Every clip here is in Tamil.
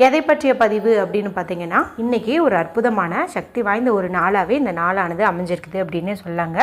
எதை பற்றிய பதிவு அப்படின்னு பார்த்தீங்கன்னா இன்றைக்கி ஒரு அற்புதமான சக்தி வாய்ந்த ஒரு நாளாகவே இந்த நாளானது அமைஞ்சிருக்குது அப்படின்னே சொல்லாங்க.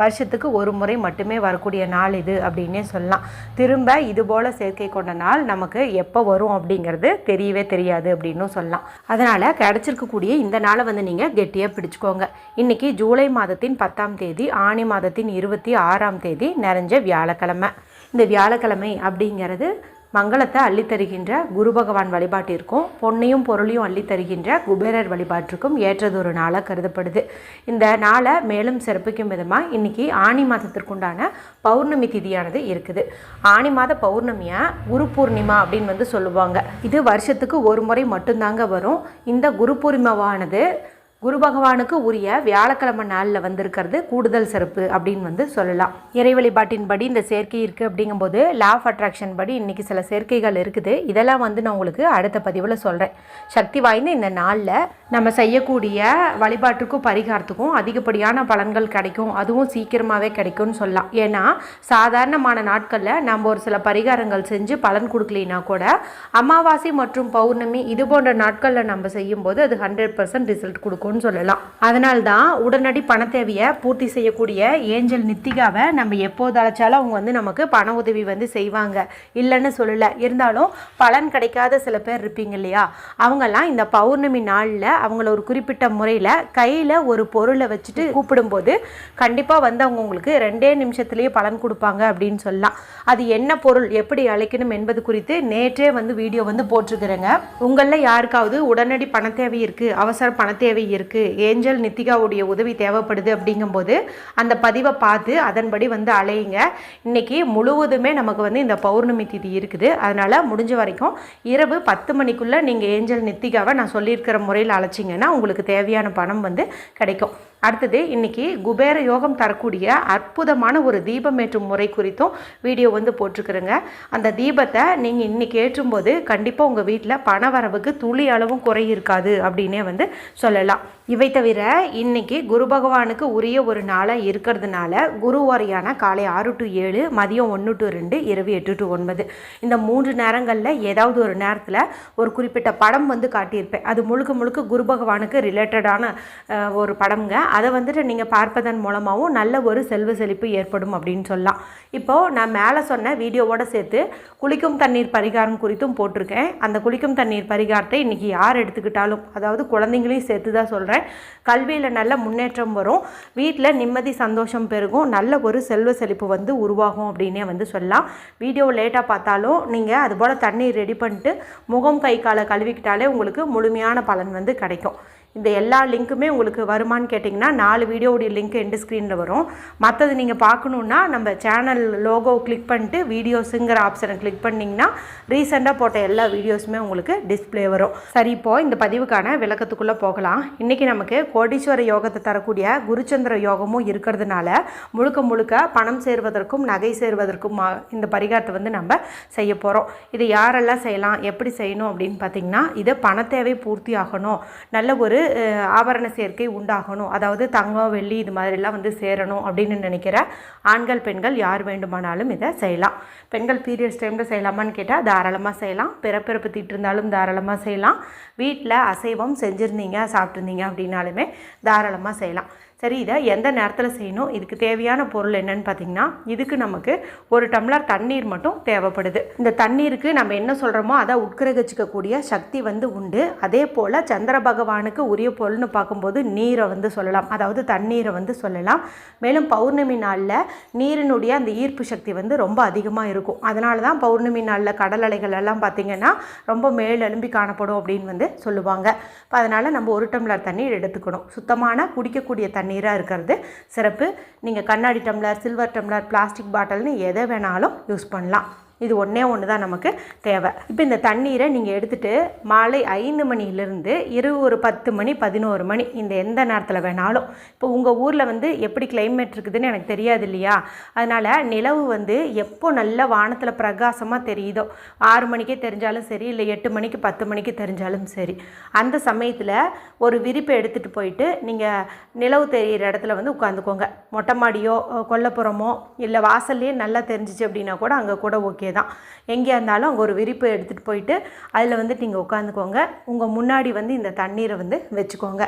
வருஷத்துக்கு ஒரு முறை மட்டுமே வரக்கூடிய நாள் இது அப்படின்னே சொல்லலாம். திரும்ப இது போல் சேர்க்கை கொண்ட நாள் நமக்கு எப்போ வரும் அப்படிங்கிறது தெரியவே தெரியாது அப்படின்னும் சொல்லலாம். அதனால் கிடச்சிருக்கக்கூடிய இந்த நாளை வந்து நீங்கள் கெட்டியாக பிடிச்சிக்கோங்க. இன்றைக்கி ஜூலை மாதத்தின் பத்தாம் தேதி ஆணி மாதத்தின் இருபத்தி ஆறாம் தேதி நிறைஞ்ச வியாழக்கிழமை. இந்த வியாழக்கிழமை அப்படிங்கிறது மங்களத்தை அள்ளித்தருகின்ற குரு பகவான் வழிபாட்டிற்கும் பொன்னையும் பொருளையும் அள்ளித்தருகின்ற குபேரர் வழிபாட்டிற்கும் ஏற்றதொரு நாளாக கருதப்படுது. இந்த நாளை மேலும் சிறப்பிக்கும் விதமாக இன்னைக்கு ஆணி மாதத்திற்குண்டான பௌர்ணமி திதியானது இருக்குது. ஆணி மாத பௌர்ணமியை? குரு பூர்ணிமா அப்படின்னு வந்து சொல்லுவாங்க. இது வருஷத்துக்கு ஒரு முறை மட்டும்தாங்க வரும். இந்த குரு பூர்ணிமாவானது குரு பகவானுக்கு உரிய வியாழக்கிழமை நாளில் வந்திருக்கிறது கூடுதல் சிறப்பு அப்படின்னு வந்து சொல்லலாம். இறை வழிபாட்டின்படி இந்த சேர்க்கை இருக்குது அப்படிங்கும்போது லா ஆஃப் அட்ராக்ஷன் படி இன்றைக்கி சில சேர்க்கைகள் இருக்குது. இதெல்லாம் வந்து நான் உங்களுக்கு அடுத்த பதிவில் சொல்கிறேன் சக்தி வாய்ந்த இந்த நாளில் நம்ம செய்யக்கூடிய வழிபாட்டுக்கும் பரிகாரத்துக்கும் அதிகப்படியான பலன்கள் கிடைக்கும். அதுவும் சீக்கிரமாகவே கிடைக்கும்னு சொல்லலாம். ஏன்னா சாதாரணமான நாட்களில் நம்ம ஒரு சில பரிகாரங்கள் செஞ்சு பலன் கொடுக்கலினா கூட அமாவாசை மற்றும் பௌர்ணமி இது போன்ற நாட்களில் நம்ம செய்யும்போது அது ஹண்ட்ரட் பர்சன்ட் ரிசல்ட் கொடுக்கும் இருக்கும்னு சொல்லலாம். அதனால்தான் உடனடி பண தேவையை பூர்த்தி செய்யக்கூடிய ஏஞ்சல் நித்திகாவை நம்ம எப்போது அழைச்சாலும் அவங்க வந்து நமக்கு பண உதவி வந்து செய்வாங்க. இல்லைன்னு சொல்லலை. இருந்தாலும் பலன் கிடைக்காத சில பேர் இருப்பீங்க இல்லையா? அவங்கெல்லாம் இந்த பௌர்ணமி நாளில் அவங்கள ஒரு குறிப்பிட்ட முறையில் கையில் ஒரு பொருளை வச்சுட்டு கூப்பிடும்போது கண்டிப்பாக வந்து அவங்க உங்களுக்கு ரெண்டே நிமிஷத்துலேயே பலன் கொடுப்பாங்க அப்படின்னு சொல்லலாம். அது என்ன பொருள் எப்படி அழைக்கணும் என்பது குறித்து நேற்றே வந்து வீடியோ வந்து போட்டிருக்கிறேங்க. உங்களில் யாருக்காவது உடனடி பண தேவை இருக்குது அவசர பண தேவை இருக்குது ஏஞ்சல் நித்திகாவுடைய உதவி தேவைப்படுது அப்படிங்கும்போது அந்த பதிவை பார்த்து அதன்படி வந்து அலையுங்க. இன்னைக்கு முழுவதுமே நமக்கு வந்து இந்த பௌர்ணமி திதி இருக்குது. அதனால் முடிஞ்ச வரைக்கும் இரவு பத்து மணிக்குள்ளே நீங்கள் ஏஞ்சல் நித்திகாவை நான் சொல்லியிருக்கிற முறையில் அழைச்சிங்கன்னா உங்களுக்கு தேவையான பணம் வந்து கிடைக்கும். அடுத்தது இன்னைக்கு குபேர யோகம் தரக்கூடிய அற்புதமான ஒரு தீபம் ஏற்றும் முறை குறித்தும் வீடியோ வந்து போட்டிருக்கிறேங்க. அந்த தீபத்தை நீங்கள் இன்னைக்கு ஏற்றும்போது கண்டிப்பாக உங்கள் வீட்டில் பண வரவுக்கு துளி அளவும் குறை இருக்காது அப்படின்னே வந்து சொல்லலாம். இவை தவிர இன்னைக்கு குரு பகவானுக்கு உரிய ஒரு நாளாக இருக்கிறதுனால குரு வாரியான காலை ஆறு டு ஏழு மதியம் ஒன்று டு ரெண்டு இரவு எட்டு டு ஒன்பது. இந்த மூன்று நேரங்களில் ஏதாவது ஒரு நேரத்தில் ஒரு குறிப்பிட்ட படம் வந்து காட்டியிருப்பேன். அது முழுக்க முழுக்க குரு பகவானுக்கு ரிலேட்டடான ஒரு படம்ங்க. அதை வந்துட்டு நீங்கள் பார்ப்பதன் மூலமாகவும் நல்ல ஒரு செல்வ செழிப்பு ஏற்படும் அப்படின்னு சொல்லலாம். இப்போது நான் மேலே சொன்ன வீடியோவோட சேர்த்து குளிக்கும் தண்ணீர் பரிகாரம் குறித்தும் போட்டிருக்கேன். அந்த குளிக்கும் தண்ணீர் பரிகாரத்தை இன்றைக்கி யார் எடுத்துக்கிட்டாலும் அதாவது குழந்தைங்களையும் சேர்த்து தான் சொல்கிறேன் கல்வியில் நல்ல முன்னேற்றம் வரும். வீட்டில் நிம்மதி சந்தோஷம் பெருகும். நல்ல ஒரு செல்வ செழிப்பு வந்து உருவாகும் அப்படின்னே வந்து சொல்லலாம். வீடியோ லேட்டாக பார்த்தாலும் நீங்கள் அதுபோல் தண்ணீர் ரெடி பண்ணிட்டு முகம் கை காலை கழுவிக்கிட்டாலே உங்களுக்கு முழுமையான பலன் வந்து கிடைக்கும். இந்த எல்லா லிங்க்குமே உங்களுக்கு வருமானு கேட்டிங்கன்னா நாலு வீடியோவுடைய லிங்க் எண்டு ஸ்க்ரீனில் வரும். மற்றது நீங்கள் பார்க்கணுன்னா நம்ம சேனல் லோகோ கிளிக் பண்ணிட்டு வீடியோஸுங்கிற ஆப்ஷனை கிளிக் பண்ணிங்கன்னா ரீசெண்டாக போட்ட எல்லா வீடியோஸுமே உங்களுக்கு டிஸ்ப்ளே வரும். சரி இப்போது இந்த பதிவுக்கான விளக்கத்துக்குள்ளே போகலாம். இன்றைக்கி நமக்கு கோடீஸ்வர யோகத்தை தரக்கூடிய குருச்சந்திர யோகமும் இருக்கிறதுனால முழுக்க முழுக்க பணம் சேர்வதற்கும் நகை சேர்வதற்கும் மா- இந்த பரிகாரத்தை வந்து நம்ம செய்ய போகிறோம் இதை யாரெல்லாம் செய்யலாம் எப்படி செய்யணும் அப்படின்னு பார்த்தீங்கன்னா இதை பண தேவை பூர்த்தி ஆகணும். நல்ல ஒரு ஆபரண சேர்க்கை உண்டாகணும். அதாவது தங்கம் வெள்ளி இது மாதிரிலாம் வந்து சேரணும் அப்படின்னு நினைக்கிற ஆண்கள் பெண்கள் யார் வேண்டுமானாலும் இதை செய்யலாம். பெண்கள் பீரியட்ஸ் டைமில் செய்யலாமான்னு கேட்டால் தாராளமாக செய்யலாம். பிறப்பிறப்பு திட்டிருந்தாலும் தாராளமாக செய்யலாம். வீட்டில் அசைவம் செஞ்சுருந்தீங்க சாப்பிட்ருந்தீங்க அப்படின்னாலுமே தாராளமாக செய்யலாம். சரி இதை எந்த நேரத்தில் செய்யணும்? இதுக்கு தேவையான பொருள் என்னன்னு பார்த்தீங்கன்னா இதுக்கு நமக்கு ஒரு டம்ளர் தண்ணீர் மட்டும் தேவைப்படுது. இந்த தண்ணீருக்கு நம்ம என்ன சொல்கிறோமோ அதை உட்கிரகிச்சிக்கக்கூடிய சக்தி வந்து உண்டு. அதே போல் சந்திர பகவானுக்கு உரிய பொருள்னு பார்க்கும்போது நீரை வந்து சொல்லலாம். அதாவது தண்ணீரை வந்து சொல்லலாம். மேலும் பௌர்ணமி நாளில் நீரினுடைய அந்த ஈர்ப்பு சக்தி வந்து ரொம்ப அதிகமாக இருக்கும். அதனால தான் பௌர்ணமி நாளில் கடல் அலைகள் எல்லாம் பார்த்திங்கன்னா ரொம்ப மேலெலும்பி காணப்படும் அப்படின்னு வந்து சொல்லுவாங்க. இப்போ அதனால் நம்ம ஒரு டம்ளர் தண்ணீர் எடுத்துக்கணும். சுத்தமான குடிக்கக்கூடிய தண்ணீராக இருக்கிறது. சிறப்பு. நீங்கள் கண்ணாடி டம்ளர் சில்வர் டம்ளர் பிளாஸ்டிக் பாட்டில்னு எதை வேணாலும் யூஸ் பண்ணலாம். இது ஒன்றே ஒன்று தான் நமக்கு தேவை. இப்போ இந்த தண்ணீரை நீங்கள் எடுத்துகிட்டு மாலை ஐந்து மணியிலிருந்து இரு ஒரு பத்து மணி பதினோரு மணி இந்த எந்த நேரத்தில் வேணாலும். இப்போ உங்கள் ஊரில் வந்து எப்படி கிளைமேட் இருக்குதுன்னு எனக்கு தெரியாது இல்லையா? அதனால் நிலவு வந்து எப்போ நல்ல வானத்தில் பிரகாசமாக தெரியுதோ ஆறு மணிக்கே தெரிஞ்சாலும் சரி இல்லை எட்டு மணிக்கு பத்து மணிக்கு தெரிஞ்சாலும் சரி அந்த சமயத்தில் ஒரு விரிப்பை எடுத்துகிட்டு போயிட்டு நீங்கள் நிலவு தெரிகிற இடத்துல வந்து உட்காந்துக்கோங்க. மொட்டை மாடியோ கொல்லப்புறமோ இல்லை வாசல்லையே நல்லா தெரிஞ்சிச்சு அப்படின்னா கூட அங்கே கூட ஓகே தான். எங்கேயா இருந்தாலும் அங்கே ஒரு விரிப்பு எடுத்துகிட்டு போயிட்டு அதில் வந்து நீங்கள் உட்காந்துக்கோங்க. உங்கள் முன்னாடி வந்து இந்த தண்ணீரை வந்து வச்சுக்கோங்க.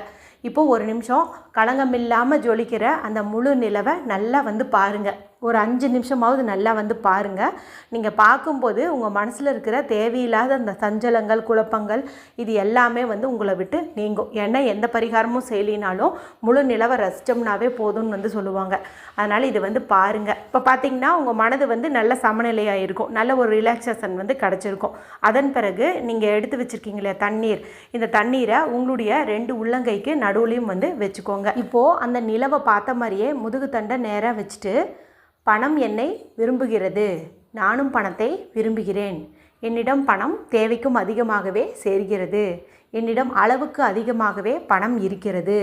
இப்போது ஒரு நிமிஷம் களங்கம் இல்லாமல் ஜொலிக்கிற அந்த முழு நிலவை நல்லா வந்து பாருங்கள் ஒரு அஞ்சு நிமிஷமாவது நல்லா வந்து பாருங்கள் நீங்கள் பார்க்கும்போது உங்கள் மனசில் இருக்கிற தேவையில்லாத அந்த சஞ்சலங்கள் குழப்பங்கள் இது எல்லாமே வந்து உங்களை விட்டு நீங்கும். ஏன்னா எந்த பரிகாரமும் செய்யலினாலும் முழு நிலவை ரசித்தோம்னாவே போதும்னு வந்து சொல்லுவாங்க. அதனால் இது வந்து பாருங்கள் இப்போ பார்த்தீங்கன்னா உங்கள் மனது வந்து நல்ல சமநிலையாக இருக்கும். நல்ல ஒரு ரிலாக்ஸேஷன் வந்து கிடச்சிருக்கும். அதன் பிறகு நீங்கள் எடுத்து வச்சுருக்கீங்களே தண்ணீர். இந்த தண்ணீரை உங்களுடைய ரெண்டு உள்ளங்கைக்கு நடுவுலையும் வந்து வச்சுக்கோங்க. இப்போது அந்த நிலவை பார்த்த மாதிரியே முதுகு தண்டை நேராக வச்சுட்டு பணம் என்னை விரும்புகிறது. நானும் பணத்தை விரும்புகிறேன். என்னிடம் பணம் தேவைக்கும் அதிகமாகவே சேர்கிறது. என்னிடம் அளவுக்கு அதிகமாகவே பணம் இருக்கிறது.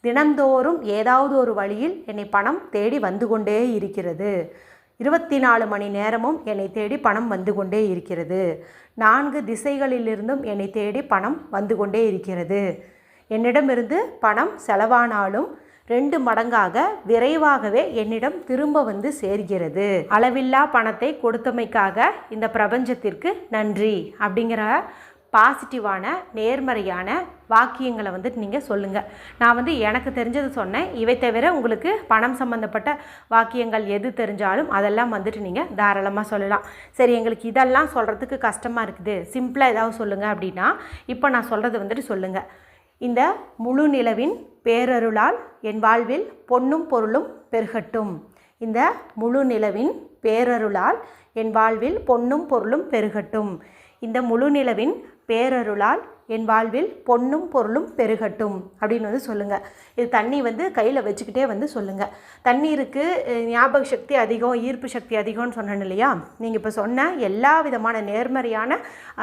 தினந்தோறும் ஏதாவது ஒரு வழியில் என்னை பணம் தேடி வந்து கொண்டே இருக்கிறது. இருபத்தி நாலு மணி நேரமும் என்னை தேடி பணம் வந்து கொண்டே இருக்கிறது. நான்கு திசைகளிலிருந்தும் என்னை தேடி பணம் வந்து கொண்டே இருக்கிறது. என்னிடமிருந்து பணம் செலவானாலும் ரெண்டு மடங்காக விரைவாகவே என்னிடம் திரும்ப வந்து சேர்கிறது. அளவில்லா பணத்தை கொடுத்தமைக்காக இந்த பிரபஞ்சத்திற்கு நன்றி அப்படிங்கிற பாசிட்டிவான நேர்மறையான வாக்கியங்களை வந்துட்டு நீங்கள் சொல்லுங்கள் நான் வந்து எனக்கு தெரிஞ்சது சொன்னேன். இவை தவிர உங்களுக்கு பணம் சம்மந்தப்பட்ட வாக்கியங்கள் எது தெரிஞ்சாலும் அதெல்லாம் வந்துட்டு நீங்கள் தாராளமாக சொல்லலாம். சரி எங்களுக்கு இதெல்லாம் சொல்கிறதுக்கு கஷ்டமாக இருக்குது. சிம்பிளாக ஏதாவது சொல்லுங்கள் அப்படின்னா இப்போ நான் சொல்கிறது வந்துட்டு சொல்லுங்கள் இந்த முழு நிலவின் பேரருளால் என் வாழ்வில் பொன்னும் பொருளும் பெருகட்டும். இந்த முழு நிலவின் பேரருளால் என் வாழ்வில் பொன்னும் பொருளும் பெருகட்டும். இந்த முழு நிலவின் பேரருளால் என் வாழ்வில் பொன்னும் பொருளும் பெருகட்டும் அப்படின்னு வந்து சொல்லுங்கள் இது தண்ணி வந்து கையில் வச்சுக்கிட்டே வந்து சொல்லுங்கள் தண்ணீருக்கு ஞாபக சக்தி அதிகம் ஈர்ப்பு சக்தி அதிகம்னு சொன்னேன் இல்லையா? நீங்கள் இப்போ சொன்ன எல்லா விதமான நேர்மறையான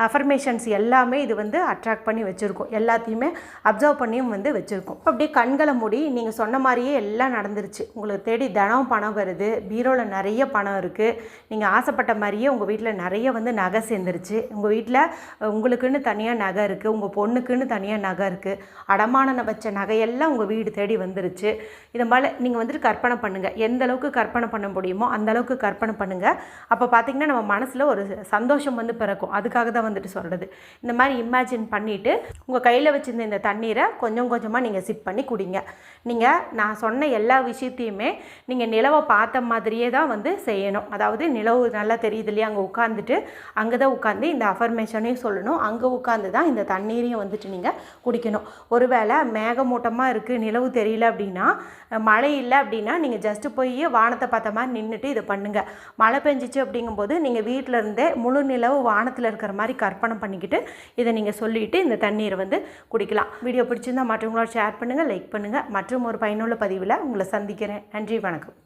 அஃபர்மேஷன்ஸ் எல்லாமே இது வந்து அட்ராக்ட் பண்ணி வச்சுருக்கோம். எல்லாத்தையுமே அப்சர்வ் பண்ணியும் வந்து வச்சுருக்கோம். அப்படியே கண்களை மூடி நீங்கள் சொன்ன மாதிரியே எல்லாம் நடந்துருச்சு. உங்களுக்கு தேடி தினம் பணம் வருது. பீரோவில் நிறைய பணம் இருக்குது நீங்கள் ஆசைப்பட்ட மாதிரியே உங்கள் வீட்டில் நிறைய வந்து நகை சேர்ந்துருச்சு. உங்கள் வீட்டில் உங்களுக்குன்னு தனியாக நகை இருக்குது உங்கள் பொண்ணுக்குன்னு தனியாக நகை இருக்குது அடமானம் வச்ச நகையெல்லாம் உங்கள் வீடு தேடி வந்துருச்சு. இதை மாதிரி நீங்கள் வந்துட்டு கற்பனை பண்ணுங்கள் எந்த அளவுக்கு கற்பனை பண்ண முடியுமோ அந்த அளவுக்கு கற்பனை பண்ணுங்கள் அப்போ பார்த்திங்கன்னா நம்ம மனசில் ஒரு சந்தோஷம் வந்து பிறக்கும். அதுக்காக தான் வந்துட்டு சொல்கிறது இந்த மாதிரி இமேஜின் பண்ணிவிட்டு உங்கள் கையில் வச்சுருந்த இந்த தண்ணீரை கொஞ்சம் கொஞ்சமாக நீங்கள் சிப் பண்ணி குடிங்க. நீங்கள் நான் சொன்ன எல்லா விஷயத்தையுமே நீங்கள் நிலவை பார்த்த மாதிரியே தான் வந்து செய்யணும். அதாவது நிலவு நல்லா தெரியுது இல்லையா? அங்கே உட்காந்துட்டு அங்கே தான் உட்காந்து இந்த அஃபர்மேஷனையும் சொல்லணும். அங்கே உட்காந்து தான் இந்த தண்ணி தண்ணீரையும் வந்துட்டு நீங்கள் குடிக்கணும். ஒருவேளை மேகமூட்டமாக இருக்குது நிலவு தெரியல அப்படின்னா மழை இல்லை அப்படின்னா நீங்கள் ஜஸ்ட்டு போய் வானத்தை பார்த்த மாதிரி நின்றுட்டு இதை பண்ணுங்கள் மழை பெஞ்சிச்சு அப்படிங்கும்போது நீங்கள் வீட்டில் இருந்தே முழு நிலவு வானத்தில் இருக்கிற மாதிரி கற்பனை பண்ணிக்கிட்டு இதை நீங்கள் சொல்லிவிட்டு இந்த தண்ணீரை வந்து குடிக்கலாம். வீடியோ பிடிச்சிருந்தால் மற்றவங்களோட ஷேர் பண்ணுங்கள் லைக் பண்ணுங்கள் மற்றும் ஒரு பயனுள்ள பதிவில் உங்களை சந்திக்கிறேன். நன்றி வணக்கம்.